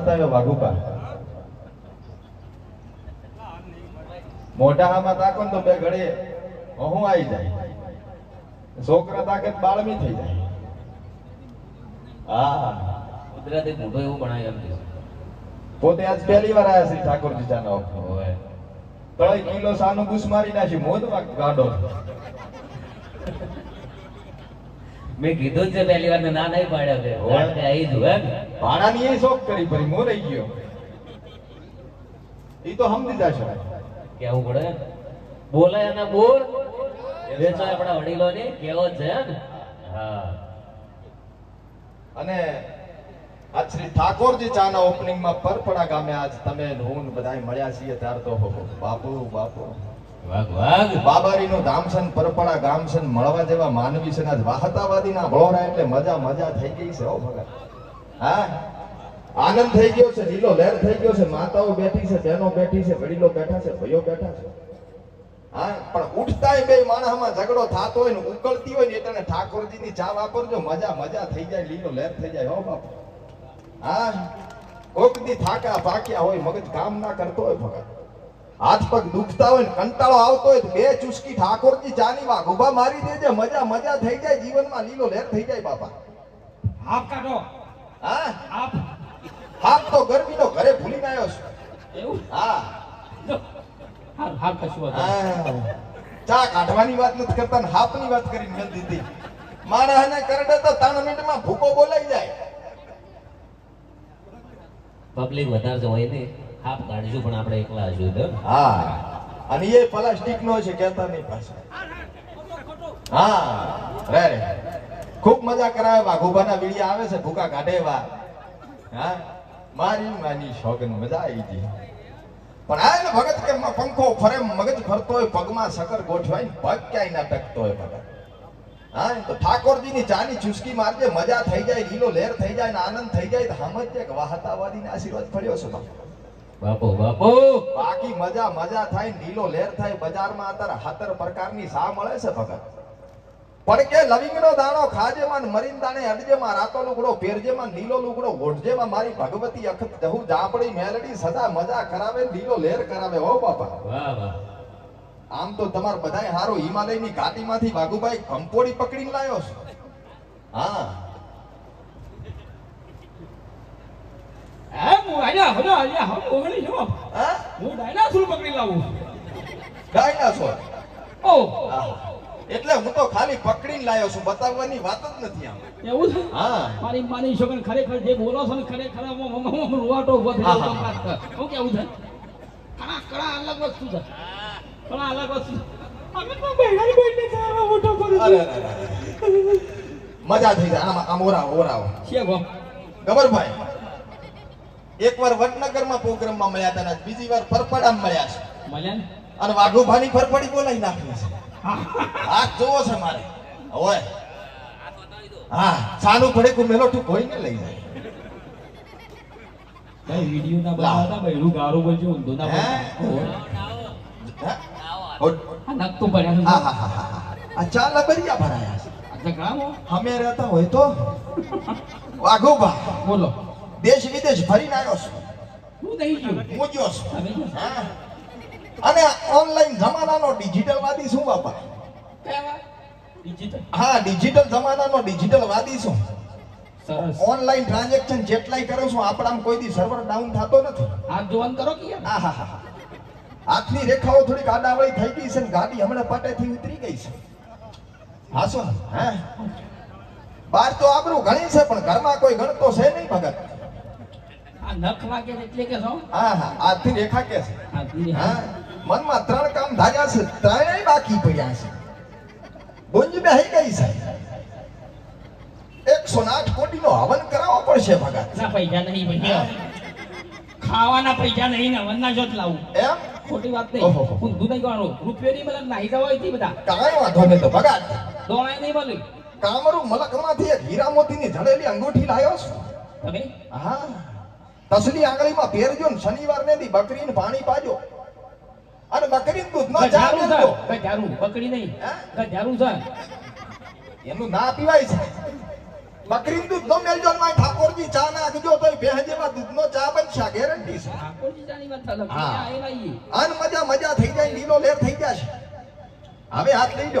બતાવ્યો વાઘુબા તાકો તો બે ઘડી હું આવી જાય. છોકરા તાકે બાળમી થઈ જાય. હા કુદરતી મોટો એવું બનાવી એમ પોતે આજ પહેલી વાર આવ્યા શ્રી ઠાકોરજી ચાનો નો તળે કિલો સાનું બુસ મારી નાખી મોદ ગાડો. મેં કીધું છે પહેલી વાર ના નહીં પાડ્યા કે. રાતે આવી જુ એમ? ભાડાની એ શોખ કરી પરી મો રહી ગયો. ઈ તો હમ દીધા છે. કેવું પડે? બોલે અને બોલ. વેચો આપણા વડીલો ને કેવો છે હા. અને આજ શ્રી ઠાકોરજી ચાના ઓપનિંગમાં પરપડા ગામે આજ તમે હું ને બધાય મળ્યા છીએ ત્યાર તો બાપુ બાપુ. હો પણ ઉઠતાય બે માણસમાં ઝઘડો થાતો હોય ને, ઉકળતી હોય ને એટલે ઠાકોરજીની ચા વાપરજો, મજા મજા થઈ જાય, લીલો લહેર થઈ જાય, હો બાપુ. હા? કોક દી થાકા ભાક્યા હોય, મગજ કામ ના કરતો હોય ભગત હાથ પગ દુખતા હોય ને કંટાળો આવતો હોય તો બે ચુસ્કી ઠાકોરજી ચાની માં ઊભા મારી દેજે મજા મજા થઈ જાય જીવનમાં લીલો લહેર થઈ જાય બાપા. હાફ કાઢો. હા? હાફ. હાથ તો ગરમીનો ઘરે ભૂલીને આવ્યો છું. એવું? હા. હાફ હાફ કશું ચા કાઢવાની વાત નથી કરતા ને હાપની વાત કરીને મેં દીધી. માણસને કરડે તો ત્રણ મિનિટમાં ભૂકો બોલાઈ જાય. પબ્લિક વધારે હોય ને હાફ કાઢશું, પણ આપણે એકલા હજુ હા. અને એ પ્લાસ્ટિક નો છે કેતા નહીં પાસે હા, રે રે. ખૂબ મજા કરાવે વાઘુબાના વીડિયા આવે છે, ભૂકા કાઢે વા હા? મારી માની શોગન મજા આવી ગઈ. પણ આ ને ભગત કે પંખો ફરે, મગજ ફરતો હોય, પગમાં સકર ગોઠવાય ને પગ ક્યાંય ના ટકતો હોય ભગત. હા તો ઠાકોરજીની ચાની ચુસ્કી મારજે, મજા થઈ જાય, લીલો લહેર થઈ જાય ને આનંદ થઈ જાય, તો સમજજે કે વાહતાવાદીને આશીર્વાદ ફળ્યો છે, બાપુ. બાપુ બાપો! બાકી મજા મજા થાય નીલો લેર થાય બજારમાં અત્યારે હાતર પ્રકારની સા મળે છે ભગત. પણ કે લવિંગનો દાણો ખાજે માં ને મરીન દાણે અડજે માં રાતો લુગડો પહેરજે માં લીલો લુગડો ઓઢજે માં મારી ભગવતી અખત જહુ જાપડી મેલડી સદા મજા કરાવે નીલો લીલો લહેર કરાવે હો બાપા. વાહ વાહ. આમ તો તમાર બધાય હારો હિમાલયની ઘાટીમાંથી વાઘુભાઈ કંપોડી પકડીને લાયો છે. હા. હે હું અહીંયા હજો હમ ઓગણી જો હા હું ડાયનાસોર પકડી લાવું. ડાયનાસોર ઓ. એટલે હું તો ખાલી પકડીને લાયો છું બતાવવાની વાત જ નથી આમ. એવું છે? હા. મારી માની છોકરી ખરેખર જે બોલો છો ને ખરેખર હું રૂવાટો ઊભો થઈ હા, ગયો હા, કેવું છે? કણા કણા અલગ વસ્તુ છે. કણા અલગ વસ્તુ અમે તો મોટો કરું અરે. મજા થઈ જાય. આમ આમ ઓરાવો ઓરાવો. છે ગો ગબરભાઈ. એકવાર વડનગરમાં પ્રોગ્રામમાં મળ્યા હતા બીજી વાર ફરફડા મળ્યા છે. મળ્યા ને? અને વાઘુભાની ફરફડી બોલાવી નાખી છે. હા હાથ જોવો છે મારે. ઓય હા સાનું પડે કુ મેલો તું કોઈને લઈ જાય. ભાઈ વિડિયો ના બનાવતા બહેરું ગારો બોલજો ઊંધો ના બોલજો હા? હા, હા, હા, હા. લબરિયા ભરાયા છે. અચ્છા ઘણા અમે રહેતા હોય તો? વાઘુભા. બોલો. દેશ વિદેશ ફરીને આવ્યો છું. મૂજ્યો છું. હા. અને ઓનલાઈન જમાનાનો ડિજિટલ વાદી શું બાપા હા ડિજિટલ જમાનાનો ડિજિટલ વાદી શું ઓનલાઈન ટ્રાન્ઝેક્શન જેટલાય કરું છું આપણામાં કોઈ દી સર્વર ડાઉન થતો નથી. હાથ જોવાનું કરો કે હા હા હા. હાથની રેખાઓ થોડીક આડાવળી થઈ ગઈ છે ને ગાડી હમણાં પાટેથી ઉતરી ગઈ છે. હાસો ને હે? બહાર તો આબરૂ ઘણી છે પણ ઘરમાં કોઈ ગણતો છે નહીં ભગત. આ નખ વાગે એટલે કે શું? હા હા હાથની રેખા કે છે. હા મનમાં ત્રણ કામ ધાર્યા છે ત્રણેય બાકી પડ્યા છે. ગુંજ બેહી ગઈ છે. એકસો આઠ કોટીનો હવન કરાવવો પડશે ભગત. ના પૈસા નહીં ભૈયા ખાવાના પૈસા નહીં ને વનના જોત લાવું. એમ? ખોટી વાત. નહીં. ઊંધું નહીં કરવાનું રૂપિયો નહીં મળે નાહી જવા હોય બધા. કાંઈ વાંધો નહીં તો ભગત. દોણાય નહીં મળે કામરૂ મલકમાંથી એક હીરા મોતીની જડેલી અંગૂઠી લાવ્યો છું. તમે? હા. તસલી આંગળીમાં પહેરજો ને શનિવાર ને દી બકરીને પાણી પાજો. અને બકરીનું દૂધ ન ચા મેલજો. છે ગજારું નહીં. હે? ગજારું છે એનું ના પીવાય છે. બકરી દૂધ નો મેલજો માં ઠાકોરજી ચા નાખજો તો ભેહ જેવા દૂધનો ચા બનશે. ગેરંટી છે. ઠાકોરજી ચાની વાત અલગ હા. આન મજા મજા થઈ જાય લીલો લેર થઈ જશે હવે હાથ લઈ